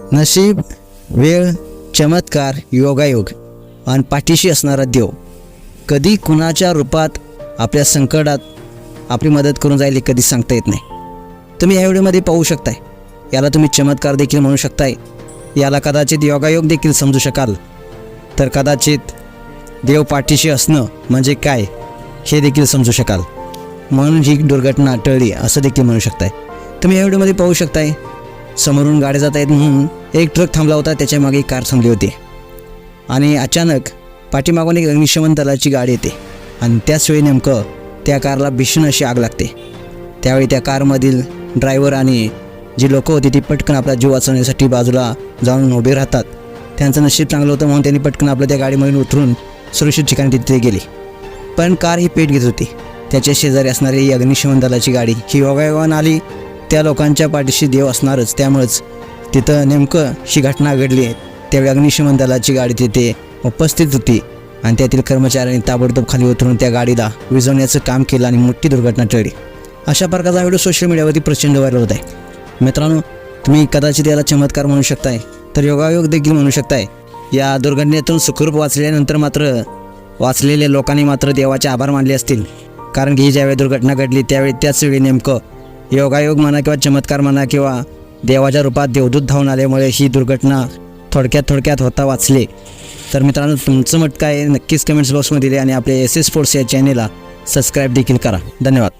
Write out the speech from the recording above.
नशीब वेळ चमत्कार योगायोग आणि पाठीशी असणारा देव कधी कुणाच्या रूपात आपल्या संकटात आपली मदत करून जाईल हे कधी सांगता येत नाही. तुम्ही या व्हिडिओमध्ये पाहू शकताय. याला तुम्ही चमत्कार देखील म्हणू शकताय. याला कदाचित योगायोग देखील समजू शकाल. तर कदाचित देव पाठीशी असणं म्हणजे काय हे देखील समजू शकाल. म्हणून ही दुर्घटना टळली असं देखील म्हणू शकताय. तुम्ही या व्हिडिओमध्ये पाहू शकताय. समोरून गाड्या जात आहेत म्हणून एक ट्रक थांबला होता त्याच्यामागे कार थांबली होती. आणि अचानक पाठीमागून एक अग्निशमन दलाची गाडी येते. आणि त्याच वेळी नेमकं त्या कारला भीषण अशी आग लागते. त्यावेळी त्या कारमधील ड्रायव्हर आणि जी लोकं होती ती पटकन आपला जीव वाचवण्यासाठी बाजूला जाऊन उभे राहतात. त्यांचं नशीब चांगलं होतं म्हणून त्यांनी पटकन आपल्या त्या गाडीमधून उतरून सुरक्षित ठिकाणी तिथे गेली. पण कार ही पेट घेत होती. त्याच्या शेजारी असणारी ही अग्निशमन दलाची गाडी ही योगायोगानं आली त्या लोकांच्या पाठीशी देव असणारच. त्यामुळंच तिथं नेमकं ही घटना घडली त्यावेळी अग्निशमन दलाची गाडी तिथे उपस्थित होती आणि त्यातील कर्मचाऱ्यांनी ताबडतोब खाली उतरून त्या गाडीला विझवण्याचं काम केलं आणि मोठी दुर्घटना टळली. अशा प्रकारचा व्हिडिओ सोशल मीडियावरती प्रचंड व्हायरल होत आहे. मित्रांनो तुम्ही कदाचित याला चमत्कार म्हणू शकताय तर योगायोग देखील म्हणू शकताय. या दुर्घटनेतून सुखरूप वाचल्यानंतर मात्र वाचलेल्या लोकांनी मात्र देवाचे आभार मानले असतील. कारण की ही ज्यावेळी दुर्घटना घडली त्यावेळी त्याच वेळी नेमकं योगायोग म्हणा किंवा चमत्कार म्हणा किंवा देवाच्या रूपात देवदूत धावून आल्यामुळे ही दुर्घटना थोडक्यात थोडक्यात होता वाचले. तर मित्रांनो तुमचं मत काय आहे? नक्कीच कमेंट्स बॉक्समध्ये दिले आणि आपले एस एस स्पोर्ट्स या चॅनेलला सबस्क्राईब देखील करा. धन्यवाद.